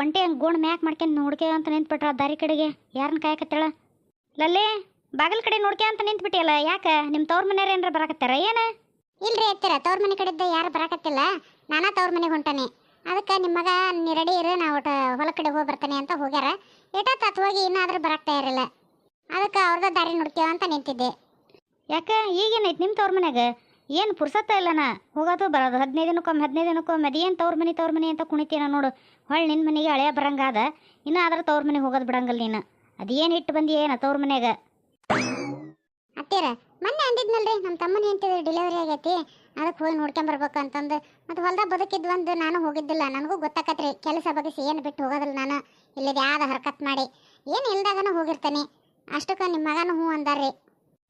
ಒಂಟಿ ಹಂಗೆ ಗೋಣ್ ಮ್ಯಾಕ್ ಮಾಡ್ಕೊಂಡು ನೋಡ್ಕೆ ಅಂತ ನಿಂತ್ಬಿಟ್ರ ದಾರಿ ಕಡೆಗೆ. ಯಾರನ್ನ ಕಾಯಕತ್ತಾಳ? ಲಲ್ಲಿ ಬಾಗಿಲ ಕಡೆ ನೋಡ್ಕೆ ಅಂತ ನಿಂತ್ಬಿಟ್ಟಿಯಲ್ಲ ಯಾಕೆ? ನಿಮ್ಮ ತವ್ರ ಮನೆಯವ್ರು ಏನಾರ ಬರಾಕತ್ತಾರ? ಏನು? ಇಲ್ರಿ ಎತ್ತಿರ ತವ್ರ ಮನೆ ಕಡೆದ ಯಾರು ಬರಾಕತ್ತಿಲ್ಲ. ನಾನಾ ತವ್ರ ಮನೆಗೆ ಹೊಂಟಾನೆ. ಅದಕ್ಕೆ ನಿಮ್ಮ ಮಗ ನೀ ರೆಡಿ ಇರು ನಾ ಒಟ್ಟು ಹೊಲ ಕಡೆ ಹೋಗಿ ಬರ್ತಾನೆ ಅಂತ ಹೋಗ್ಯಾರ. ಏಟತ್ತು ಹೋಗಿ ಇನ್ನಾದರೂ ಬರಾಕ್ತಾ ಇರಲಿಲ್ಲ ಅದಕ್ಕೆ ಅವ್ರದ್ದು ದಾರಿ ನೋಡ್ಕೇವ ಅಂತ ನಿಂತಿದ್ದೆ. ಯಾಕೆ? ಈಗೇನೈತೆ ನಿಮ್ಮ ತವ್ರ ಮನ್ಯಾಗ? ಏನು ಪುರ್ಸತ್ತ ಇಲ್ಲನ ಹೋಗೋದು ಬರೋದು. ಹದಿನೈದು ದಿನಕ್ಕೊಮ್ಮೆ ಹದಿನೈದು ದಿನಕ್ಕೊಮ್ಮೆ. ಅದೇನು ತವ್ರ ಮನೆ ತವ್ರ ಮನೆ ಅಂತ ಕುಣಿತೀನ ನೋಡು. ಹೊಳ್ಳಿ ನಿನ್ನ ಮನೆಗೆ ಹಳೆಯ ಬರಂಗಾದ. ಇನ್ನು ಆದ್ರೆ ತವ್ರ ಮನೆಗೆ ಹೋಗೋದು ಬಿಡಂಗಲ್ಲ ನೀನು. ಅದೇನು ಇಟ್ಟು ಬಂದಿ ಏನ ತವ್ರ ಮನ್ಯಾಗ? ಅತ್ತೀರ ಮೊನ್ನೆ ಅಂದಿದ್ನಲ್ರಿ ನಮ್ಮ ತಮ್ಮನ ಹೆಂಡತಿ ಡೆಲಿವರಿ ಆಗೈತಿ. ಅದಕ್ಕೆ ಹೋಗಿ ನೋಡ್ಕೊಂಬರ್ಬೇಕು ಅಂತಂದು. ಮತ್ತು ಹೊಲ್ದಾಗ ಬದುಕಿದ್ದು ಒಂದು ನಾನು ಹೋಗಿದ್ದಿಲ್ಲ. ನನಗೂ ಗೊತ್ತಾಕತ್ರಿ ಕೆಲಸ ಬಗ್ಗಿಸಿ ಏನು ಬಿಟ್ಟು ಹೋಗೋದಿಲ್ಲ ನಾನು. ಇಲ್ಲದ ಯಾವ್ದು ಹರ್ಕತ್ ಮಾಡಿ. ಏನು ಇಲ್ದಾಗನೂ ಹೋಗಿರ್ತೇನೆ. ಅಷ್ಟಕ್ಕೆ ನಿಮ್ಮ ಮಗನೂ ಹ್ಞೂ ಅಂದಾರ್ರಿ.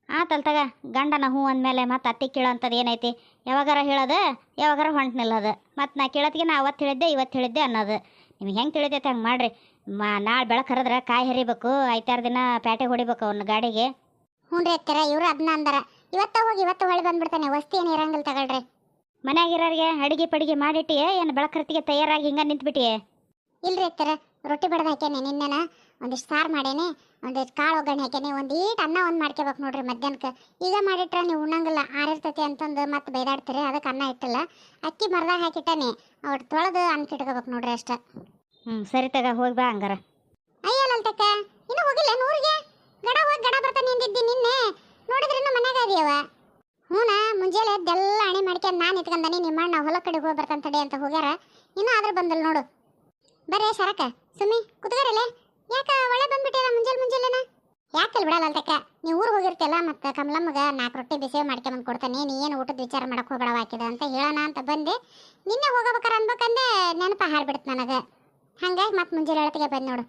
ಆತಲ್ ತಗ ಗಂಡನ ಹೂ ಅಂದಮೇಲೆ ಮತ್ತೆ ಅತ್ತಿ ಕೇಳೋಂಥದ್ದು ಏನೈತಿ? ಯಾವಾಗಾರ ಹೇಳೋದು ಯಾವಾಗಾರ ಹೊಂಟು ನಿಲ್ಲೋದು. ಮತ್ತು ನಾ ಕೇಳೋದಕ್ಕೆ ನಾ ಅವತ್ತು ಹೇಳಿದ್ದೆ ಇವತ್ತು ಹೇಳಿದ್ದೆ ಅನ್ನೋದು. ನಿಮ್ಗೆ ಹೆಂಗೆ ತಿಳಿತೈತೆ ಹಂಗೆ ಮಾಡಿರಿ. ಮಾ ನಾಳೆ ಬೆಳಕು ಹರಿದ್ರೆ ಕಾಯಿ ಹರಿಬೇಕು ಐತಾರು ದಿನ ಪ್ಯಾಟೆ ಹೊಡಿಬೇಕು ಅವ್ನ ಗಾಡಿಗೆ. ಹ್ಞೂ ರೀ ಅತ್ತಿರ ಇವರು ಅದನ್ನ ಅಂದಾರ. ಇವತ್ತ ಹೋಗಿ ಇವತ್ತು ಹೊಳಿ ಬಂದ್ಬಿಡ್ತಾನೆ ವಸ್ತಿ ಏನು ಇರಂಗಿಲ್ಲ ತಗೊಳ್ರಿ. ಮನ್ಯಾಗಿರೋರಿಗೆ ಅಡಿಗೆ ಪಡಿಗೆ ಮಾಡಿಟ್ಟಿಯೇ ಏನು ಬೆಳಕರ್ತಿಗೆ ತಯಾರಾಗಿ ಹಿಂಗೆ ನಿಂತ್ಬಿಟ್ಟಿಯೇ? ಇಲ್ರಿ ಅತ್ತಿರ ರೊಟ್ಟಿ ಬಡ್ದು ಹಾಕ್ಯಾನೆ ನಿನ್ನೆನ. ಒಂದಿಷ್ಟು ಸಾರು ಮಾಡೇನಿ ಒಂದಿಷ್ಟು ಕಾಳು ಒಗ್ಗರಣೆ ಹಾಕೇನೆ ಒಂದು ಈಟ್ ಅನ್ನ ಒಂದು ಮಾಡ್ಕೋಬೇಕು ನೋಡ್ರಿ ಮಧ್ಯಾಹ್ನಕ್ಕೆ ಈಗ ಮಾಡಿಟ್ರೆ ನೀವು ಉಣ್ಣಂಗಿಲ್ಲ ಆರಿರ್ತೈತಿ ಅಂತಂದು ಮತ್ತೆ ಬೈದಾಡ್ತೀರಿ ಅದಕ್ಕೆ ಅನ್ನ ಇಟ್ಟಿಲ್ಲ. ಅಕ್ಕಿ ಮರದಾಗ ಹಾಕಿಟ್ಟಾನೆ ಅವ್ರು ತೊಳೆದು ಅನ್ನಕ್ಕೆ ಇಟ್ಕೋಬೇಕು ನೋಡ್ರಿ ಅಷ್ಟೇ. ಹ್ಞೂ ಸರಿ ತಗ ಹೋಗಿ ಬಾ ಹಂಗಾರ. ಅಯ್ಯ ಲಲ್ತಕ್ಕ ಇನ್ನು ಹೋಗಿಲ್ಲ ನೂರಿಗೆ ಗಡ ಹೋಗಿ ಗಡ ಬರ್ತಾನೆ ಅಂದಿದ್ದಿ ನಿನ್ನೆ. ನೋಡಿದ್ರೆ ಇನ್ನು ಮನೆಗೆ ಅದೀಯವ? ಹ್ಞೂನಾ ಮುಂಜಾನೆ ಎದ್ದೆಲ್ಲ ಅಣೆ ಮಾಡ್ಕೊಂಡು ನಾನು ಇಟ್ಕೊಂಡನಿ ನಿಮ್ಮ ಅಣ್ಣ ಹೊಲ ಕಡೆ ಹೋಗಿ ಬರ್ತಾನೆ ತಡಿ ಅಂತ ಹೋಗ್ಯಾರ. ಇನ್ನೂ ಆದ್ರೂ ಬಂದಿಲ್ಲ ನೋಡು. ಬರ್ರಿ ಸರಕ ಸುಮ್ಮಿ ಕುತ್ಗಾರಲ್ಲೇ ಯಾಕ ಒಳ್ಳೆ ಬಂದ್ಬಿಟ್ಟಿಲ್ಲ ಮುಂಜಾನೆ ಮುಂಜಾನೆನ ಯಾಕಲ್ ಬಿಡಲ್ಲ ಅಲ್ತಕ್ಕ ನೀವು ಊರಿಗೆ ಹೋಗಿರ್ತಿಯಲ್ಲ ಮತ್ತೆ ಕಮಲಮ್ಮಗ ನಾಲ್ಕು ರೊಟ್ಟಿ ಬಿಸಿ ಮಾಡ್ಕೊಂಬಂದು ಕೊಡ್ತಾನೆ. ನೀ ಏನು ಊಟದ ವಿಚಾರ ಮಾಡಕ್ಕೆ ಹೋಗ್ಬೇಡ ಹಾಕಿದ ಅಂತ ಹೇಳೋಣ ಅಂತ ಬಂದೆ. ನಿನ್ನೆ ಹೋಗಬೇಕಾರ ಅನ್ಬೇಕಂದೆ ನೆನಪ ಹಾರ್ಬಿಡ್ತು ನನಗೆ. ಹಂಗೆ ಮತ್ತೆ ಮುಂಜಾನೆ ಹೇಳತ್ತಿಗೆ ಬಂದು ನೋಡು.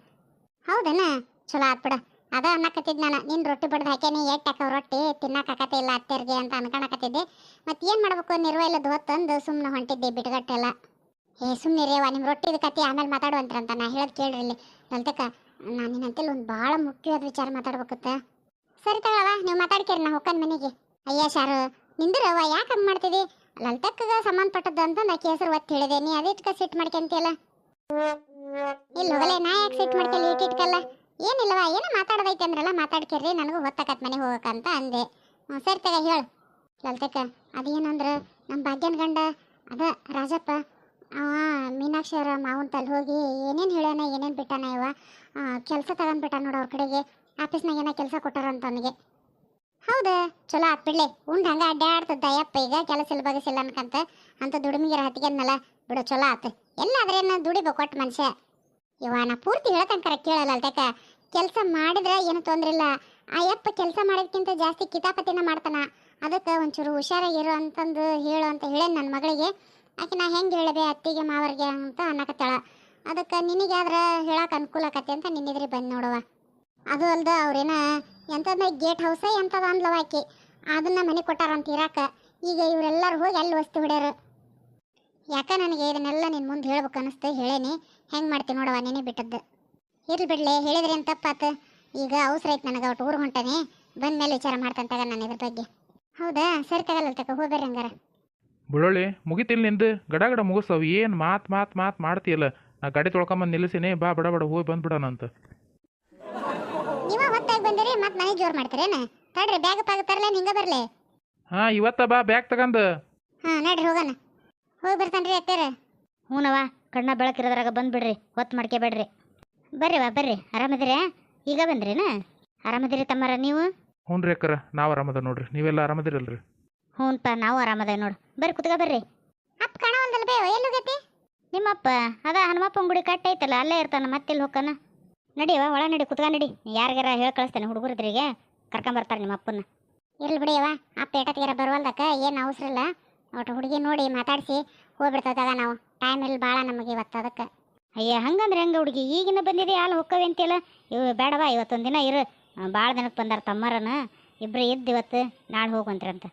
ಹೌದನ? ಚಲೋ ಆತ್ ಬಿಡು. ಅದ ಅನ್ನಕತ್ತಿದ್ ನಾನು. ನಿನ್ನ ರೊಟ್ಟಿ ಬಡ್ದು ಹಾಕೇನಿ ಎಟ್ ಹಾಕವ್ ರೊಟ್ಟಿ? ತಿನ್ನಕಾಕತ್ತೆ ಇಲ್ಲ ಅತ್ತೆರ್ಗೆ ಅಂತ ಅನ್ಕೊಳಕತ್ತಿದ್ದೆ ಮತ್ತೆ ಏನು ಮಾಡ್ಬೇಕು? ನಿರ್ವ ಇಲ್ಲ ಹೊತ್ತಂದು ಸುಮ್ಮನೆ ಹೊಂಟಿದ್ದೆ ಬಿಟ್ಗಟ್ಟೆಲ್ಲ. ಏ ಸುಮ್ಮನೆ ರೇವ ನಿಮ್ಮ ರೊಟ್ಟಿದ ಕತ್ತಿ ಆಮೇಲೆ ಮಾತಾಡುವಂತ್ರಂತ ನಾ ಹೇಳೋದು ಕೇಳ್ರಿ ಇಲ್ಲಿ. ನಲ್ತಕ್ಕ ನಾನು ನಿನ್ನಂತಲ್ಲಿ ಒಂದು ಭಾಳ ಮುಖ್ಯವಾದ ವಿಚಾರ ಮಾತಾಡ್ಬೇಕತ್ತ. ಸರಿ ತಗೊಳವ ನೀವು ಮಾತಾಡ್ಕೇರಿ, ನಾ ಹೊಕ್ಕನ್ ಮನೆಗೆ. ಅಯ್ಯ ಶಾರು ನಿಂದಿರವ ಯಾಕೆ ಹಂಗೆ ಮಾಡ್ತಿದಿ? ಲಲ್ತಕ್ಕಗ ಸಂಬಂಧಪಟ್ಟದ್ದು ಅಂತ ನಾ ಹೆಸರು ಒತ್ತಿ ಹೇಳಿದೆ, ನೀ ಅದಿಟ್ಕ ಸಿಟ್ ಮಾಡ್ಕೊಂತಿಯಲ್ಲ? ಇಲ್ಲ ಹೋಗಲೇ, ನಾ ಯಾಕೆ ಸಿಟ್ ಮಾಡ್ಕೊಳ್ಳಿ ಇಟ್ಟಿಟ್ಕಲ್ಲ ಏನಿಲ್ಲವ ಏನೋ ಮಾತಾಡೋದೈತೆ ಅಂದ್ರಲ್ಲ, ಮಾತಾಡ್ಕೇರಿ, ನನಗೂ ಹೊತ್ತಕತ್ ಮನೆಗೆ ಹೋಗಕ್ಕಂತ ಅಂದೆ. ಹ್ಞೂ ಸರಿ ತಗ, ಹೇಳು. ಲಲ್ತಕ್ಕ, ಅದೇನಂದ್ರೆ ನಮ್ಮ ಭಾಗ್ಯನ ಗಂಡ, ಅದ ರಾಜಪ್ಪ ಮೀನಾಕ್ಷಿ ಅವರ ಮಾವನ ತಲೆ ಹೋಗಿ ಏನೇನು ಹೇಳ್ಯಾನ, ಏನೇನು ಬಿಟ್ಟಾನ ಇವ? ಕೆಲಸ ತಗೊಂಡ್ಬಿಟ್ಟ ನೋಡು ಅವ್ರ ಕಡೆಗೆ. ಆಫೀಸ್ನಾಗ ಏನೋ ಕೆಲಸ ಕೊಟ್ಟಾರಂತ ಅವನಿಗೆ. ಹೌದಾ, ಚಲೋ ಆತ್ ಬಿಡ್ಲಿ. ಉಂಡ್ ಹಂಗ ಅಡ್ಡಾಡ್ತದ ಯಪ್ಪ ಈಗ ಕೆಲಸ ಇಲ್ಲ ಬಗಸಿಲ್ಲ ಅನ್ಕಂತ. ಅಂತ ದುಡಿಮಿಗಿರ ಹತ್ತಿಗೆನಲ್ಲ ಬಿಡು, ಚಲೋ ಆತು. ಎಲ್ಲಾದ್ರೆ ದುಡಿಬೇಕು ಒಟ್ಟು ಮನುಷ್ಯ. ಇವ ನಾ ಪೂರ್ತಿ ಹೇಳ್ತಂಕರ ಕೇಳಲ್ಲ ಅಲ್ತಕ ಕೆಲಸ ಮಾಡಿದ್ರೆ ಏನು ತೊಂದ್ರೆ ಇಲ್ಲ. ಆ ಯಪ್ಪ ಕೆಲಸ ಮಾಡೋದಕ್ಕಿಂತ ಜಾಸ್ತಿ ಕಿತಾಪತಿನ ಮಾಡ್ತಾನ. ಅದಕ್ಕೆ ಒಂಚೂರು ಹುಷಾರಾಗಿರು ಅಂತಂದು ಹೇಳು ಅಂತ ಹೇಳೇನು ನನ್ನ ಮಗಳಿಗೆ. ಆಕೆ ನಾ ಹೆಂಗೆ ಹೇಳಬೇ ಅತ್ತಿಗೆ, ಮಾವರಿಗೆ ಅಂತ ಅನ್ನಕತ್ತಾಳ. ಅದಕ್ಕೆ ನಿನಗಾದ್ರೆ ಹೇಳಕ್ಕೆ ಅನುಕೂಲ ಆಕತಿ ಅಂತ ನಿನ್ನಿದ್ರಿ ಬಂದು ನೋಡುವ ಅದು ಅಲ್ದ ಅವ್ರೇನ ಎಂಥದ್ನ ಗೇಟ್ ಹೌಸೇ ಎಂಥದ ಅಂದ್ಲವ ಆಕಿ. ಅದನ್ನ ಮನೆ ಕೊಟ್ಟಾರಂತ ಇರಾಕ. ಈಗ ಇವರೆಲ್ಲರೂ ಹೋಗಿ ಅಲ್ಲಿ ವಸ್ತು ಹೊಡ್ಯಾರ. ಯಾಕ ನನಗೆ ಇದನ್ನೆಲ್ಲ ನಿನ್ನ ಮುಂದೆ ಹೇಳ್ಬೇಕು ಅನಿಸ್ತು ಹೇಳೇನಿ. ಹೆಂಗೆ ಮಾಡ್ತೀನಿ ನೋಡವ ನೆನೆ ಬಿಟ್ಟದ್ದು. ಇರ್ಲಿ ಬಿಡ್ಲೆ, ಹೇಳಿದ್ರೆ ಏನು ತಪ್ಪಾತು? ಈಗ ಅವಸರ ಐತೆ ನನಗೆ ಅವ್ರು ಊರು ಹೊಂಟಾನೆ. ಬಂದ ಮೇಲೆ ವಿಚಾರ ಮಾಡ್ತಂತಾಗ ತಗ ನಾನು ಇದ್ರ ಬಗ್ಗೆ. ಹೌದಾ? ಸರಿ ತಗಲ್ಲ ತಗ ಹೋಗ್ಬೇರಿ ಹಂಗಾರ. ಬುಳ್ಳೊಳ್ಳಿ ಮುಗಿತಿಲ್ಲ ನಿಂದು? ಗಡಗಡ ಗಡ ಏನು ಮಾತು ಮಾತು ಮಾತು ಮಾಡ್ತೀಯಲ್ಲ? ನಾ ಗಾಡಿ ತೊಳ್ಕೊಂಬಂದು ನಿಲ್ಲಿಸಿನಿ ಬಾ ಬಡ ಬಡ ಹೋಗಿ ಬಂದ್ಬಿಡೋಣ ಅಂತ. ನೀವ ಹೊತ್ತಾಗಿ ಬಂದಿರಿ ಮತ್ತೆ ಮನೆ ಜೋರ್ ಮಾಡ್ತೀರೇನ ತಡ್ರಿ ಬ್ಯಾಗ್ ಪಾಗ ತರಲೇ ಹಿಂಗ ಬರ್ಲಿ. ಹಾ ಇವತ್ತ ಬಾ ಬ್ಯಾಗ್ ತಗಂದು. ಹಾ ನಡ್ರಿ ಹೋಗೋಣ. ಹೋಗಿ ಬರ್ತಾನ್ರಿ ಅತ್ತಾರ. ಹ್ಞೂನವ ಕಣ್ಣ ಬೆಳಕಿರೋದ್ರಾಗ ಬಂದ್ಬಿಡ್ರಿ ಹೊತ್ತು ಮಾಡ್ಕೋಬೇಡ್ರಿ ಬರ್ರಿ ವಾ ಬರ್ರಿ ಆರಾಮದಿರಾ ಈಗ ಬಂದ್ರೇನ ಆರಾಮದಿರಿ ತಮ್ಮರ ನೀವು? ಹ್ಞೂ ರೀ ಅಕ್ಕರ ನಾವು ಆರಾಮದ ನೋಡ್ರಿ ನೀವೆಲ್ಲ ಆರಾಮದಿರಲ್ರಿ. ಹ್ಞೂನ್ಪ ನಾವು ಆರಾಮದ ನೋಡು. ಬರ್ರಿ ಕುತ್ಕ ಬರ್ರಿ. ಅಪ್ಪ ಕಾಣವಲ್ದಲ್ಲ ಬೇ ಎಲ್ಲೋಗೈತಿ ನಿಮ್ಮಪ್ಪ, ಅದ ಹನುಮಪ್ಪನ ಗುಡಿ ಕಟ್ಟೈತಲ್ಲ ಅಲ್ಲೇ ಇರ್ತಾನ, ಮತ್ತೆಲ್ಲಿ ಹೋಗ್ತಾನ? ನಡಿಯವ ಒಳ ನಡಿ, ಕುತ್ಕ ನಡಿ. ಯಾರಿಗಾರ ಹೇಳಿ ಕಳಿಸ್ತೇನೆ ಹುಡುಗರದ್ರಿಗೆ ಕರ್ಕೊಂಬರ್ತಾರೆ ನಿಮ್ಮ ಅಪ್ಪನ ಇರ್ಲಿ ಬಿಡಿಯವ ಅಪ್ಪ ಏಟತ್ತಿಗಾರ ಬರುವಲ್ದಕ್ಕ ಏನು ಅವಸರ ಇಲ್ಲ. ಒಟ್ಟು ಹುಡುಗಿ ನೋಡಿ ಮಾತಾಡಿಸಿ ಹೋಗ್ಬಿಡ್ತದಾಗ ನಾವು. ಟೈಮ್ ಇಲ್ಲ ಭಾಳ ನಮಗೆ ಇವತ್ತು ಅದಕ್ಕೆ. ಅಯ್ಯ, ಹಂಗಂದ್ರೆ ಹೆಂಗ ಹುಡುಗಿ? ಈಗಿನ ಬಂದಿದೆ ಹಾಲು ಹೊಕ್ಕವೆ ಅಂತಿಲ್ಲ ಇವು ಬೇಡವಾ ಇವತ್ತೊಂದು ದಿನ ಇರು. ಭಾಳ ದಿನಕ್ಕೆ ಬಂದಾರ ತಮ್ಮರನ. ಇಬ್ಬರು ಇದ್ದು ಇವತ್ತು, ನಾಳೆ ಹೋಗುವಂತ್ರಂತ.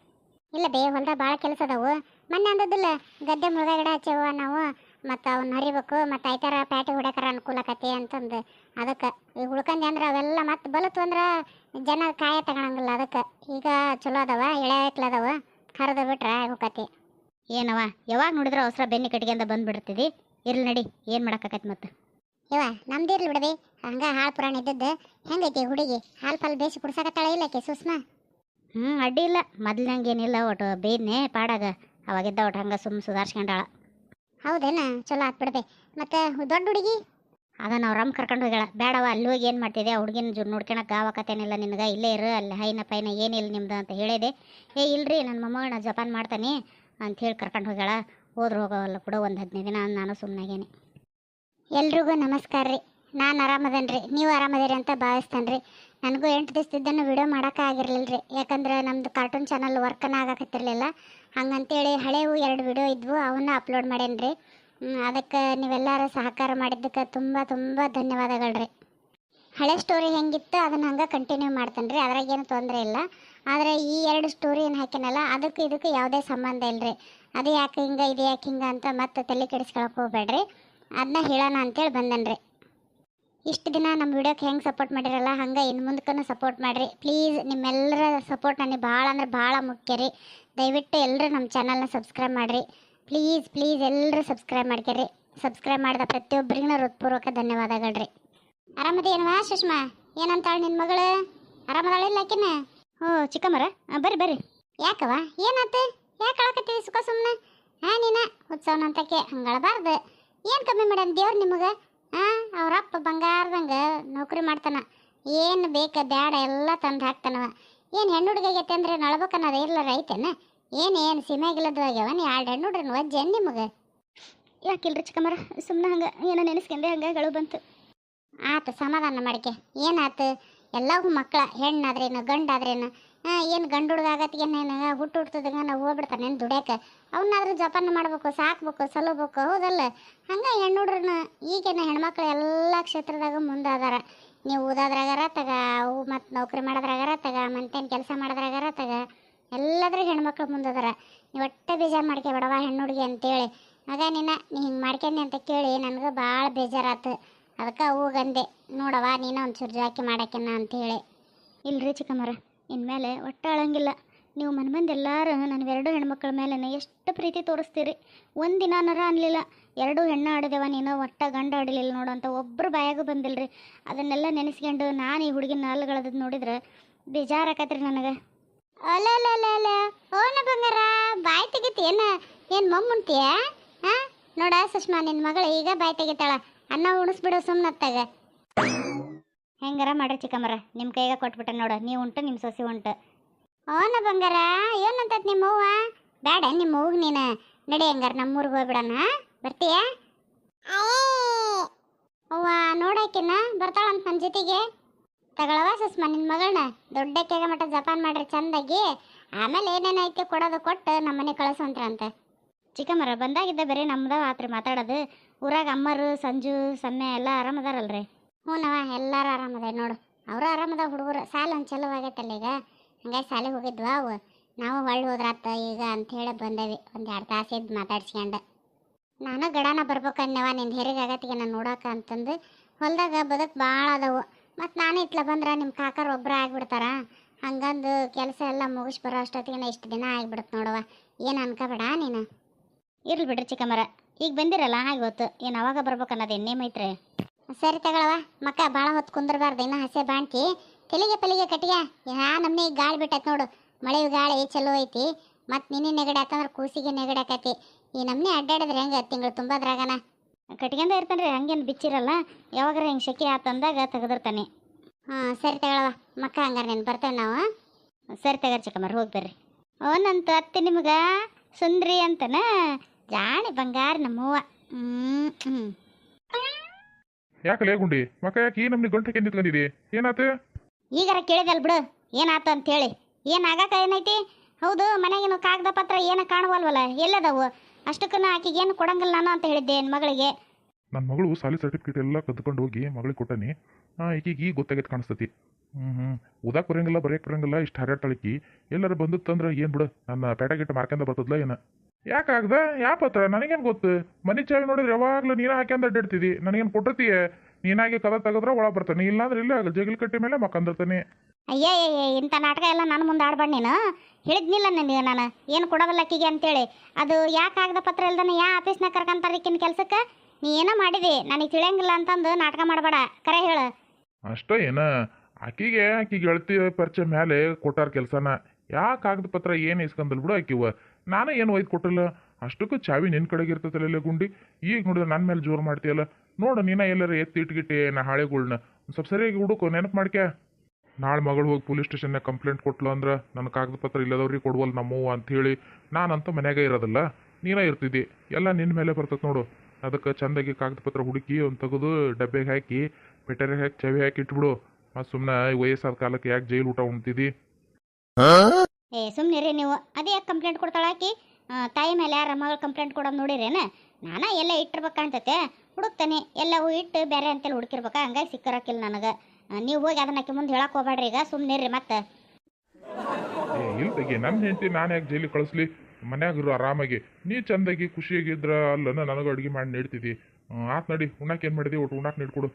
ಇಲ್ಲ ಬೇ, ಹೊಲ್ದಾಗ ಭಾಳ ಕೆಲಸ ಅದಾವು. ಮೊನ್ನೆ ಅಂದದಿಲ್ಲ ಗದ್ದೆ ಮೃಗ ಗಿಡ ಹಚ್ಚೇವ ನಾವು ಮತ್ತು ಅವ್ನ ಹರಿಬೇಕು ಮತ್ತು ಐತಾರ ಪ್ಯಾಟಿ ಹೊಡ್ಯಾಕಾರ ಅನುಕೂಲ ಆಕತಿ ಅಂತಂದು. ಅದಕ್ಕೆ ಈಗ ಉಳ್ಕಂದು ಅಂದ್ರೆ ಅವೆಲ್ಲ ಮತ್ತೆ ಬಲತ್ತು ಅಂದ್ರೆ ಜನ ಕಾಯ ತಗೊಳಂಗಿಲ್ಲ ಅದಕ್ಕೆ. ಈಗ ಚಲೋ ಅದಾವ ಎಳೆ ಅದಾವ ಕರೆದು ಬಿಟ್ರೆ ಹೋಗತಿ ಏನವ ಯಾವಾಗ ನೋಡಿದ್ರೆ ಅವಸರ ಬೆನ್ನಿ ಕಟ್ಟಿಗೆಂದ ಬಂದ್ಬಿಡ್ತಿದಿ? ಇರ್ಲಿ ನಡಿ ಏನು ಮಾಡೋಕ್ಕಾಕೈತಿ ಮತ್ತೆ? ಇವ ನಮ್ದಿರ್ಲಿ ಬಿಡಬಿ ಹಂಗೆ ಹಾಳು ಪುರಾಣ ಇದ್ದದ್ದು. ಹೆಂಗೈತಿ ಹುಡುಗಿ? ಹಾಲು ಪಾಲು ಬೇಸಿ ಕುಡ್ಸಾಕತ್ತಾಳ ಇಲ್ಲಕ್ಕೆ ಸುಸ್ಮಾ ಹ್ಞೂ ಅಡ್ಡಿ ಇಲ್ಲ. ಮೊದ್ಲಂಗೇನಿಲ್ಲ ಒಟ್ಟು ಬೇದ್ನೆ ಪಾಡಾಗ. ಅವಾಗಿದ್ದ ಒಟ್ಟು ಹಂಗೆ ಸುಮ್ ಸುಧಾರಿಸ್ಕೊಂಡಾಳ. ಹೌದೇನ? ಚಲೋ ಆತ್ ಬಿಡಬಿ. ಮತ್ತೆ ದೊಡ್ಡ ಹುಡುಗಿ? ಅದ ನಾವು ರಮ್ ಕರ್ಕೊಂಡು ಹೋಗ್ಯಾಳ. ಬೇಡವ ಅಲ್ಲಿ ಹೋಗಿ ಏನು ಮಾಡ್ತಿದ್ದೆ ಆ ಹುಡುಗಿನ ಜು ನೋಡ್ಕೊಳಕ್ಕೆ ಗಾವಕತ್ತೇನಿಲ್ಲ ನಿನಗೆ. ಇಲ್ಲೇ ಇರು ಅಲ್ಲಿ ಹೈನ ಪೈನ ಏನಿಲ್ಲ ನಿಮ್ದು ಅಂತ ಹೇಳಿದೆ. ಏ ಇಲ್ರಿ ನನ್ನ ಮೊಮ್ಮಗನ ಜಪಾನ್ ಮಾಡ್ತಾನೆ ಅಂತ ಹೇಳಿ ಕರ್ಕೊಂಡು ಹೋಗ್ಯಾಳ. ಹೋದ್ರೆ ಹೋಗೋವಲ್ಲ ಕೂಡ ಒಂದು ಹದಿನೈದು ದಿನ ನಾನು ಸುಮ್ಮನಾಗೇನೆ ಎಲ್ರಿಗೂ ನಮಸ್ಕಾರ ರೀ. ನಾನು ಆರಾಮದೇನ್ರಿ, ನೀವು ಆರಾಮದಿರಿ ಅಂತ ಭಾವಿಸ್ತೇನೆ ರೀ ನನಗೂ ಎಂಟು ದಿವಸದಿದ್ದನ್ನು ವಿಡಿಯೋ ಮಾಡೋಕ್ಕಾಗಿರಲಿಲ್ಲ ರೀ ಯಾಕಂದ್ರೆ ನಮ್ಮದು ಕಾರ್ಟೂನ್ ಚಾನಲ್ ವರ್ಕನ್ನು ಆಗಕತ್ತಿರಲಿಲ್ಲ. ಹಂಗಂತೇಳಿ ಹಳೆವು ಎರಡು ವಿಡಿಯೋ ಇದ್ವು, ಅವನ್ನ ಅಪ್ಲೋಡ್ ಮಾಡೇನಿ ರೀ ಅದಕ್ಕೆ ನೀವೆಲ್ಲರೂ ಸಹಕಾರ ಮಾಡಿದ್ದಕ್ಕೆ ತುಂಬ ತುಂಬ ಧನ್ಯವಾದಗಳು ರೀ ಹಳೆ ಸ್ಟೋರಿ ಹೆಂಗಿತ್ತು ಅದನ್ನು ಹಂಗೆ ಕಂಟಿನ್ಯೂ ಮಾಡ್ತೇನೆ ರೀ ಅದ್ರಾಗೇನು ತೊಂದರೆ ಇಲ್ಲ. ಆದರೆ ಈ ಎರಡು ಸ್ಟೋರಿ ಏನು ಹಾಕಿನಲ್ಲ ಅದಕ್ಕೆ ಇದಕ್ಕೆ ಯಾವುದೇ ಸಂಬಂಧ ಇಲ್ಲ ರೀ ಅದು ಯಾಕೆ ಹಿಂಗೆ, ಇದು ಯಾಕೆ ಹಿಂಗೆ ಅಂತ ಮತ್ತೆ ತಲೆ ಕೆಡಿಸ್ಕೊಳಕ್ಕೆ ಹೋಗ್ಬೇಡ್ರಿ. ಅದನ್ನ ಹೇಳೋಣ ಅಂತೇಳಿ ಬಂದನ್ರಿ. ಇಷ್ಟು ದಿನ ನಮ್ಮ ವಿಡಿಯೋಕ್ಕೆ ಹೆಂಗೆ ಸಪೋರ್ಟ್ ಮಾಡಿರಲ್ಲ, ಹಂಗೆ ಇನ್ನು ಮುಂದಕ್ಕೂ ಸಪೋರ್ಟ್ ಮಾಡಿರಿ. ಪ್ಲೀಸ್ ನಿಮ್ಮೆಲ್ಲರ ಸಪೋರ್ಟ್ ನನಗೆ ಭಾಳ ಅಂದ್ರೆ ಭಾಳ ಮುಖ್ಯ ರೀ. ದಯವಿಟ್ಟು ಎಲ್ಲರೂ ನಮ್ಮ ಚಾನಲ್ನ ಸಬ್ಸ್ಕ್ರೈಬ್ ಮಾಡಿರಿ. ಪ್ಲೀಸ್ ಪ್ಲೀಸ್ ಎಲ್ಲರೂ ಸಬ್ಸ್ಕ್ರೈಬ್ ಮಾಡ್ಕೊರಿ. ಸಬ್ಸ್ಕ್ರೈಬ್ ಮಾಡಿದ ಪ್ರತಿಯೊಬ್ಬರಿಗೂ ಹೃತ್ಪೂರ್ವಕ ಧನ್ಯವಾದಗಳು ರೀ. ಆರಾಮದೇನವಾ ಸುಷ್ಮಾ? ಏನಂತಾಳೆ ನಿನ್ನ ಮಗಳು? ಆರಾಮದಾಳಿಲ್ಲ ಆಕಿನ? ಹ್ಞೂ ಚಿಕ್ಕಮ್ಮರ? ಬರ್ರಿ ಬರ್ರಿ. ಯಾಕವ ಏನಾತ? ಯಾಕೆ ಅಳಕತ್ತೀವಿ ಸುಖ ಸುಮ್ಮನೆ ಹಾ ನೀನ? ಉತ್ಸವನಂತಕ್ಕೆ ಹಂಗಳಬಾರ್ದು. ಏನು ಕಮ್ಮಿ ಮಾಡ್ಯಾನ ದೇವ್ರು ನಿಮಗೆ? ಅವ್ರಪ್ಪ ಬಂಗಾರದಂಗೆ ನೌಕರಿ ಮಾಡ್ತಾನ. ಏನು ಬೇಕ ಬ್ಯಾಡ ಎಲ್ಲ ತಂದು ಹಾಕ್ತಾನವ. ಏನು ಹೆಣ್ಣು ಹುಡುಗಾಗೈತೆ ಅಂದ್ರೆ ನಳ್ಬೇಕನ್ನೋದು ಇಲ್ಲ ರೈತನ ಏನು ಏನು ಸಿಮೆಗಿಲ್ಲದ ಆಗ್ಯಾವ ನೀ ಎರಡು ಹೆಣ್ಣು ಹುಡ್ರನ್ನ ವಜ್ಜೆ ನಿಮಗೆ? ಯಾಕಿಲ್ರಿ ಚಿಕ್ಕಮ್ಮರ? ಸುಮ್ಮನೆ ಹಂಗೆ ಏನೋ ನೆನೆಸ್ಕೊಂಡೆ ಹಂಗೆ ಗಳು ಬಂತು. ಆತು ಸಮಾಧಾನ ಮಾಡಿಕೆ. ಏನಾತು? ಎಲ್ಲವೂ ಮಕ್ಕಳ, ಹೆಣ್ಣಾದ್ರೇನು, ಗಂಡಾದ್ರೇನು ಏನು ಗಂಡು ಹುಡುಗ ಏನೇನು ಹುಟ್ಟು ಹುಟ್ಟದಾಗ ನಾವು ಹೋಗ್ಬಿಡ್ತಾನೆ ಏನು ದುಡ್ಯಾಕ. ಅವನ್ನಾದ್ರೂ ಜಪಾನ ಮಾಡ್ಬೇಕು, ಸಾಕ್ಬೇಕು, ಸಲಬೇಕು, ಹೌದಲ್ಲ? ಹಂಗೆ ಹೆಣ್ಣು ಹುಡ್ರನ್ನ ಈಗಿನ ಹೆಣ್ಮಕ್ಳು ಎಲ್ಲ ಕ್ಷೇತ್ರದಾಗ ಮುಂದೆ ಅದಾರ ನೀವು ಓದೋದ್ರಾಗಾರ ತಗ ಅವು ಮತ್ತು ನೌಕರಿ ಮಾಡೋದ್ರಾಗಾರ ತಗ ಮಂತೇನು ಕೆಲಸ ಮಾಡೋದ್ರಾಗಾರ ತಗ ಎಲ್ಲದ್ರಾಗ ಹೆಣ್ಮಕ್ಳು ಮುಂದೆ ಅದಾರ ನೀವು ಒಟ್ಟೆ ಬೇಜಾರು ಬಿಡವಾ ಹೆಣ್ಣು ಹುಡುಗಿ ಅಂತೇಳಿ. ಆಗ ನಿನ್ನ ನೀ ಹಿಂಗೆ ಮಾಡ್ಕೊಂಡೆ ಅಂತ ಕೇಳಿ, ನನಗೆ ಭಾಳ ಬೇಜಾರಾತು. ಅದಕ್ಕೆ ಹೋಗಂದೆ ನೋಡವ್ವ, ನೀನು ಒಂಚೂರು ಜಾಕಿ ಮಾಡಕ್ಕೆನ ಅಂತೇಳಿ. ಇಲ್ರಿ ಚಿಕ್ಕಮ್ಮರ, ಇನ್ಮೇಲೆ ಒಟ್ಟು ಅಳಂಗಿಲ್ಲ. ನೀವು ಮನೆ ಮಂದಿ ಎಲ್ಲರೂ ನನ್ನ ಎರಡು ಹೆಣ್ಮಕ್ಳ ಮೇಲೆ ಎಷ್ಟು ಪ್ರೀತಿ ತೋರಿಸ್ತೀರಿ. ಒಂದು ನರ ಅನ್ನಲಿಲ್ಲ ಎರಡು ಹೆಣ್ಣು ಆಡಿದೆವ ನೀನು, ಒಟ್ಟ ಗಂಡ ಆಡಲಿಲ್ಲ ನೋಡು ಅಂತ ಒಬ್ಬರು ಬಾಯಾಗೂ ಬಂದಿಲ್ರಿ. ಅದನ್ನೆಲ್ಲ ನೆನೆಸ್ಕೊಂಡು ನಾನು ಈ ಹುಡುಗಿನ ನಾಲ್ಗಳದ್ದು ನೋಡಿದ್ರೆ ಬೇಜಾರಾಕತ್ರಿ ನನಗೆ. ಅಲ್ಲ ಅಲ್ಲ ಓನ ಬಂಗಾರ ಬಾಯಿ ತೆಗಿತಿ ಏನು? ಏನು ಮಮ್ಮುಂತಿಯ? ಹಾಂ ನೋಡ ಸುಷ್ಮಾ ನಿನ್ನ ಮಗಳು ಈಗ ಬಾಯಿ ತೆಗಿತಾಳ. ಅನ್ನ ಉಣಿಸ್ಬಿಡು ಸುಮ್ಮನತ್ತಾಗ ಹೆಂಗಾರ ಮಾಡ್ರಿ ಚಿಕ್ಕಮ್ಮರ ನಿಮ್ಮ ಕೈಗೆ ಕೊಟ್ಬಿಟ್ಟೆ ನೋಡು ನೀವು ಉಂಟು ನಿಮ್ಮ ಸೊಸೆ ಉಂಟು. ಓನ ಬಂಗಾರ, ಏನಂತತ್ ನಿಮ್ಮ ಅವ್ವ? ಬೇಡ ನಿಮ್ಮ ಅವ್ಗ ನೀನು. ನಡಿ ಹೆಂಗಾರ, ನಮ್ಮೂರಿಗೆ ಹೋಗ್ಬಿಡಣ ಬರ್ತೀಯ? ಅವ್ವ, ನೋಡಾಕಿನ, ಬರ್ತಾಳಂತ ನನ್ನ ಜೊತೆಗೆ. ತಗೊಳವ ಸುಸ್ಮಾ ನಿನ್ನ ಮಗಳನ್ನ. ದೊಡ್ಡ ಕೇಗ ಮಟ್ಟ ಜಪಾನ್ ಮಾಡ್ರಿ ಚಂದಾಗಿ. ಆಮೇಲೆ ಏನೇನೈತಿ ಕೊಡೋದು ಕೊಟ್ಟು ನಮ್ಮನೆ ಅಂತ ಚಿಕ್ಕಮ್ಮರ, ಬಂದಾಗಿದ್ದ ಬರೀ ನಮ್ದ ಆತ್ರಿ ಮಾತಾಡೋದು. ಊರಾಗ ಅಮ್ಮರು, ಸಂಜು ಸಮ್ಮೆ ಎಲ್ಲ ಆರಾಮದಾರಲ್ರಿ? ಹ್ಞೂನವ ಎಲ್ಲರೂ ಆರಾಮದ ನೋಡು. ಅವರು ಆರಾಮದ ಹುಡುಗರು. ಸಾಲ ಒಂದು ಚಲೋ ಆಗೈತಲ್ಲ ಈಗ? ಹಂಗಾಗಿ ಶಾಲೆಗೆ ಹೋಗಿದ್ವಾ ಅವು? ನಾವು ಹೊಳ್ಳಿ ಹೋದ್ರಾತ ಈಗ ಅಂತ ಹೇಳಿ ಬಂದವಿ. ಒಂದು ಎರಡು ತಾಸು ಇದ್ದು ಮಾತಾಡ್ಸ್ಕೊಂಡು ನಾನು ಗಡಾನ ಬರ್ಬೇಕನ್ನವ ನಿನ್ನ ಹೆರಿಗೆ ಆಗತ್ತಿಗೆ ನಾನು ನೋಡೋಕೆ ಅಂತಂದು ಹೊಲ್ದಾಗ ಬದುಕು ಭಾಳ ಅದಾವು. ಮತ್ತು ನಾನು ಇತ್ಲ ಬಂದ್ರೆ ನಿಮ್ಮ ಕಾಕರು ಒಬ್ಬರ ಆಗಿಬಿಡ್ತಾರ? ಹಂಗಂದು ಕೆಲಸ ಎಲ್ಲ ಮುಗಿಸಿ ಬರೋ ಅಷ್ಟೊತ್ತಿಗೆ ಇಷ್ಟು ದಿನ ಆಗಿಬಿಡುತ್ತೆ ನೋಡವ ಏನು ಅನ್ಕೋಬೇಡ ನೀನು? ಇರ್ಲಿ ಬಿಡ್ರಿ ಚಿಕ್ಕಮ್ಮರ. ಈಗ ಬಂದಿರಲ್ಲ, ಹಾಗೆ ಗೊತ್ತು. ಏನು ಅವಾಗ ಬರ್ಬೇಕನ್ನೋದು ಎಣ್ಣೆ ಮೈತ್ರಿ. ಸರಿ ತಗೊಳವ ಮಕ್ಕ ಭಾಳ ಹೊತ್ತು ಕುಂದ್ರಬಾರ್ದು, ಇನ್ನು ಹಸೆ ಬಾಣ್ತಿ. ತೆಲಿಗೆ ಪಲಿಗೆ ಕಟ್ಟಿಗೆ. ಯಾ, ನಮ್ನೆ ಈಗ ಗಾಳಿ ಬಿಟ್ಟೈತೆ ನೋಡು. ಮಳೆ ಗಾಳಿ ಚಲೋ ಐತಿ. ಮತ್ತು ನಿನ್ನೆ ನೆಗಡಿ ಆತಂದ್ರೆ ಕೂಸಿಗೆ ನೆಗಡಿ ಆಕತಿ. ಈ ನಮ್ನೆ ಅಡ್ಡಾಡಿದ್ರೆ ಹೆಂಗೆ ತಿಂಗಳು ತುಂಬದ್ರಾಗನ? ಕಟ್ಕೊಂಡ ಇರ್ತಾನೆ ರೀ ಹಂಗೇನು ಬಿಚ್ಚಿರಲ್ಲ. ಯಾವಾಗಾರ ಹಿಂಗೆ ಶೆಕೆ ಆತಂದಾಗ ತೆಗೆದಿರ್ತಾನೆ. ಹಾಂ, ಸರಿ ತಗೊಳವ ಮಕ್ಕ ಹಂಗಾರೆ ನೀನು ಬರ್ತೇವೆ ನಾವು. ಸರಿ ತಗರ್ ಚಿಕ್ಕಮ್ಮರ ಹೋಗಿ ಓ ನಂತ ಅತ್ತೆ ನಿಮ್ಗೆ ಸುಂದ್ರಿ ಅಂತನ? ಜಾಣಿ ಬಂಗಾರ ನಮ್ಮವ್ವ. ಯಾಕೆ ಲೇಗುಂಡಿ ಯಾಕಲೇ ಗುಂಡಿ? ಮಕ್ಕ ಯಾಕೆ ಈ ನಮ್ನಿ ಗಂಟೆ ನಿಂತ್ಕೊಂಡಿದಿ ಏನಾತು? ಈಗಾರ ಕೇಳಿದಲ್ ಬಿಡು. ಏನಾತ ಅಂತ ಹೇಳಿ ಏನಾಗಕ ಏನೈತಿ? ಹೌದು ಮನೆಗೇನು ಕಾಗದ ಪತ್ರ ಏನು ಕಾಣುವಲ್ವಲ್ಲ? ಎಲ್ಲದವು. ಅಷ್ಟಕ್ಕನ ಆಕಿಗೆ ಏನು ಕೊಡಂಗಿಲ್ಲ ನಾನು ಅಂತ ಹೇಳಿದ್ದೆ ನನ್ನ ಮಗಳಿಗೆ. ನನ್ನ ಮಗಳು ಸಾಲಿ ಸರ್ಟಿಫಿಕೇಟ್ ಎಲ್ಲ ಕದ್ಕೊಂಡು ಹೋಗಿ ಮಗಳಿಗೆ ಕೊಟ್ಟನಿ. ಆ ಈಗೀಗ ಈಗ ಗೊತ್ತಾಗೈತೆ ಕಾಣಿಸ್ತತಿ. ಹ್ಞೂ ಹ್ಞೂ ಓದಾಕ್ ಬರಂಗಿಲ್ಲ ಬರೆಯಕ್ಕೆ ಬರಂಗಿಲ್ಲ ಇಷ್ಟು ಹರ್ಯಾಡ್ತಾಳಿಕಿ ಎಲ್ಲರೂ ಬಂದಿತ್ತಂದ್ರೆ ಏನು ಬಿಡು? ನನ್ನ ಪೇಟ ಗಿಟ್ಟ ಮಾರ್ಕೊಂಡ ಬರ್ತದ್ಲ ಏನು? ಯಾಕಾಗ್ದ ಯಾ ಪತ್ರ ನನಗೇನು ಗೊತ್ತು? ಮನೆ ಚಾವಿ ನೋಡಿದ್ರೆ ಯಾವಾಗಲೂ ನೀನ ಹಾಕ್ಯಂದ ಅಡ್ಡಿಡ್ತಿದಿ ನನಗೇನು ಕೊಟ್ಟಿರ್ತೀಯ? ನೀನಾಗೆ ಕದ ತೆಗೆದ್ರೆ ಒಳಗೆ ಬರ್ತಾನೆ. ಇಲ್ಲಾಂದ್ರೆ ಇಲ್ಲ ಜಗಿಲ್ ಕಟ್ಟಿ ಮೇಲೆ ಮಕ್ಕಂದಿರ್ತಾನೆ. ಅಯ್ಯೇ ಇಂಥ ನಾಟಕ ಎಲ್ಲ ನನ್ನ ಮುಂದೆ ಆಡ್ಬೇಡ ನೀನು. ಹೇಳಿದ್ನಿಲ್ಲ ನನಗೆ ನಾನು. ಏನು ಕೊಡೋದಿಲ್ಲ ಆಕಿಗೆ ಅಂತೇಳಿ. ಅದು ಯಾಕೆ ಆಗದ ಪತ್ರ ಇಲ್ದಾನೆ ಯಾ ಆಫೀಸ್ನಾಗ ಕರ್ಕೊಂತಾರೆ ಈಕಿನ ಕೆಲ್ಸಕ್ಕೆ? ನೀ ಏನೋ ಮಾಡಿದಿ. ನನಗೆ ತಿಳಿಯಂಗಿಲ್ಲ ಅಂತಂದು ನಾಟಕ ಮಾಡಬೇಡ. ಕರೆ ಹೇಳು. ಅಷ್ಟೋ ಏನ? ಆಕಿಗೆ ಆಕಿಗೆ ಗೆಳತಿ ಪರಿಚಯ ಮೇಲೆ ಕೊಟ್ಟಾರ ಕೆಲಸನ. ಯಾ ಕಾಗದ ಪತ್ರ ಏನು ಇಸ್ಕೊಂಡಲ್ ಬಿಡು ಆಕಿವ ನಾನು ಏನು ಒಯ್ದು ಕೊಟ್ಟಿಲ್ಲ ಅಷ್ಟಕ್ಕೂ ಚಾವಿ ನಿನ್ನ ಕಡೆಗೆ ಇರ್ತೈತಲ್ಲ ಗುಂಡಿ. ಈಗ ನೋಡಿದ್ರೆ ನನ್ನ ಮೇಲೆ ಜೋರು ಮಾಡ್ತೀಯಲ್ಲ? ನೋಡು, ನೀನ ಎಲ್ಲರ ಎತ್ತಿ ಇಟ್ಗಿಟ್ಟೆ ನಾ ಹಾಳೆಗಳ್ನ. ಒಂದು ಸ್ವಲ್ಪ ಸರಿಯಾಗಿ ಹುಡುಕು, ನೆನಪು ಮಾಡ್ಕ್ಯಾ? ನಾಳೆ ಮಗಳು ಹೋಗಿ ಪೊಲೀಸ್ ಸ್ಟೇಷನ್ನಾಗ ಕಂಪ್ಲೇಂಟ್ ಕೊಟ್ಲು ಅಂದ್ರೆ ನನ್ನ ಕಾಗದ ಪತ್ರ ಇಲ್ಲದವ್ರಿಗೆ ಕೊಡುವಲ್ಲ ನಮ್ಮವ್ವ ಅಂಥೇಳಿ ನಾನಂತೂ ಮನ್ಯಾಗ ಇರೋದಲ್ಲ? ನೀನೇ ಇರ್ತಿದ್ದಿ. ಎಲ್ಲ ನಿನ್ನ ಮೇಲೆ ಬರ್ತೈತೆ ನೋಡು. ಅದಕ್ಕೆ ಚಂದಾಗಿ ಕಾಗದ ಪತ್ರ ಹುಡುಕಿ ಒಂದು ತೆಗೆದು ಡಬ್ಬೆಗೆ ಹಾಕಿ ಪೆಟರಿಗೆ ಹಾಕಿ, ಚವಿ ಹಾಕಿ ಇಟ್ಬಿಡು. ಮತ್ತು ಸುಮ್ಮನೆ ವಯಸ್ಸಾದ ಕಾಲಕ್ಕೆ ಯಾಕೆ ಜೈಲು ಊಟ ಉಣ್ತಿದ್ದಿ? ಏ ರೀ ನೀವು. ಅದೇ ಯಾಕೆ ಕಂಪ್ಲೇಂಟ್ ಕೊಡ್ತಾಳೆ ಆಕಿ? ತಾಯಿ ಮೇಲೆ ಯಾರ ಮಗಳು ಕಂಪ್ಲೇಂಟ್ ಕೊಡೋದು ನೋಡಿರೇನ? ನಾನು ಎಲ್ಲ ಇಟ್ಟಿರ್ಬೇಕು ಅಂತತೆ ಹುಡುಕ್ತಾನೆ. ಎಲ್ಲವೂ ಇಟ್ಟು ಬೇರೆ ಅಂತೇಳಿ ಹುಡುಕಿರ್ಬೇಕು? ಹಂಗಾಗಿ ಸಿಕ್ಕಿರೋಕಿಲ್ಲ ನನಗೆ. ನೀವು ಹೋಗಿ ಅದನ್ನ ಹಾಕಿ ಮುಂದೆ ಹೇಳಕ್ಕೆ ಹೋಗ್ಬೇಡ್ರಿ ಈಗ. ಸುಮ್ಮನಿರಿ ಮತ್ತೆ. ಏ ಇಲ್ಲ ನನ್ನ ಹೆಂಡತಿ ನಾನು ಯಾಕೆ ಜೈಲಿಗೆ ಕಳಿಸ್ಲಿ? ಇರು ಆರಾಮಾಗಿ. ನೀ ಚಂದಾಗಿ ಖುಷಿಯಾಗಿದ್ರ ಅಲ್ಲನ ನನಗೆ ಅಡುಗೆ ಮಾಡಿ ನೀಡ್ತಿದ್ದಿ ಆತ್ ನಡಿ. ಉಣಕ್ಕೆ ಏನು ಮಾಡಿದಿ? ಒಟ್ಟು ಉಣ್ಣಾಕ್ ನೀಡ್ಕೊಡು.